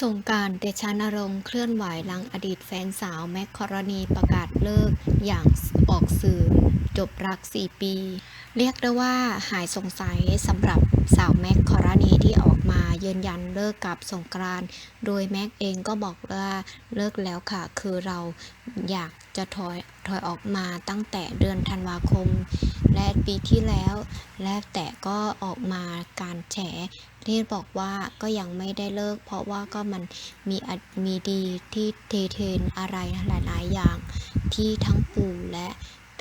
สงการเดชานรงค์เคลื่อนไหวหลังอดีตแฟนสาวแม็กคอรณีประกาศเลิกอย่างออกสื่อ จบรัก 4 ปี เรียกได้ว่าหายสงสัยสำหรับ ยืนยันเลิกกับสงกรานต์โดยแม็กเองก็บอกว่าเลิกแล้วค่ะ คือเราอยากจะถอยถอยออกมาตั้งแต่เดือนธันวาคม และปีที่แล้ว และแต่ก็ออกมาการแฉที่บอกว่าก็ยังไม่ได้เลิก เพราะว่าก็มันมีมีดีที่เทเทนอะไรหลาย ๆ อย่างที่ทั้งปู่และ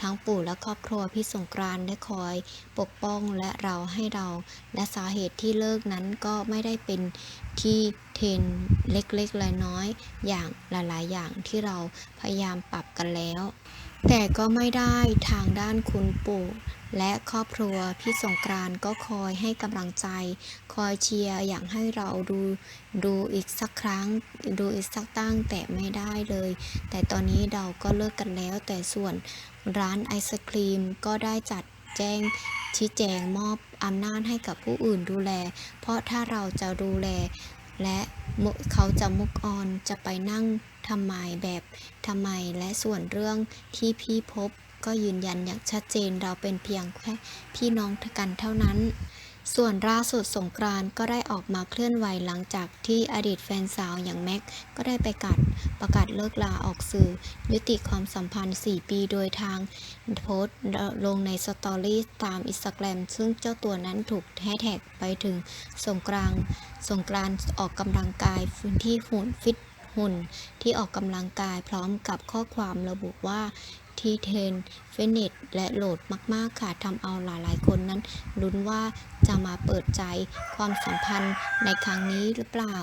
ทั้งปู่และครอบครัวพี่สงกรานได้คอยปกป้องและเราให้เรา และสาเหตุที่เลิกนั้นก็ไม่ได้เป็นที่เทนเล็กๆและน้อยอย่างหลายๆ อย่างที่เราพยายามปรับกันแล้ว แต่ก็ไม่ได้ทางด้านคุณปู่ และครอบครัวพี่สงกรานก็คอยให้กำลังใจ คอยเชียร์อยากให้เราดูดูอีกสักครั้ง ดูอีกสักตั้งแต่ไม่ได้เลย แต่ตอนนี้เราก็เลิกกันแล้ว แต่ส่วนร้านไอศครีมก็ได้จัดแจ้งชี้แจงมอบอำนาจให้กับผู้อื่นดูแล เพราะถ้าเราจะดูแล และเขาจะมุกออนจะไปนั่งทำไมแบบทำไมและส่วนเรื่องที่พี่พบ ก็ยืนยันอย่างชัดเจนเราเป็นเพียงแค่พี่น้องกันเท่านั้น ส่วนล่าสุดสงกรานก็ได้ออกมาเคลื่อนไหวหลังจากที่อดีตแฟนสาวอย่างแม็กก็ได้ไปกัดประกาศเลิกลาออกสื่อ ยุติความสัมพันธ์ 4 ปีโดยทางโพสต์ลงในสตอรี่ตามอินสตาแกรมซึ่งเจ้าตัวนั้นถูกแฮชแท็กไปถึงสงกรานสงกรานออกกำลังกายพื้นที่หุ่นฟิต หุ่นที่ออกกำลังกายพร้อมกับข้อความระบุว่าที่เทนเฟเนตและโหลดมากๆค่ะทำเอาหลายๆคนนั้นลุ้นว่าจะมาเปิดใจความสัมพันธ์ในครั้งนี้หรือเปล่า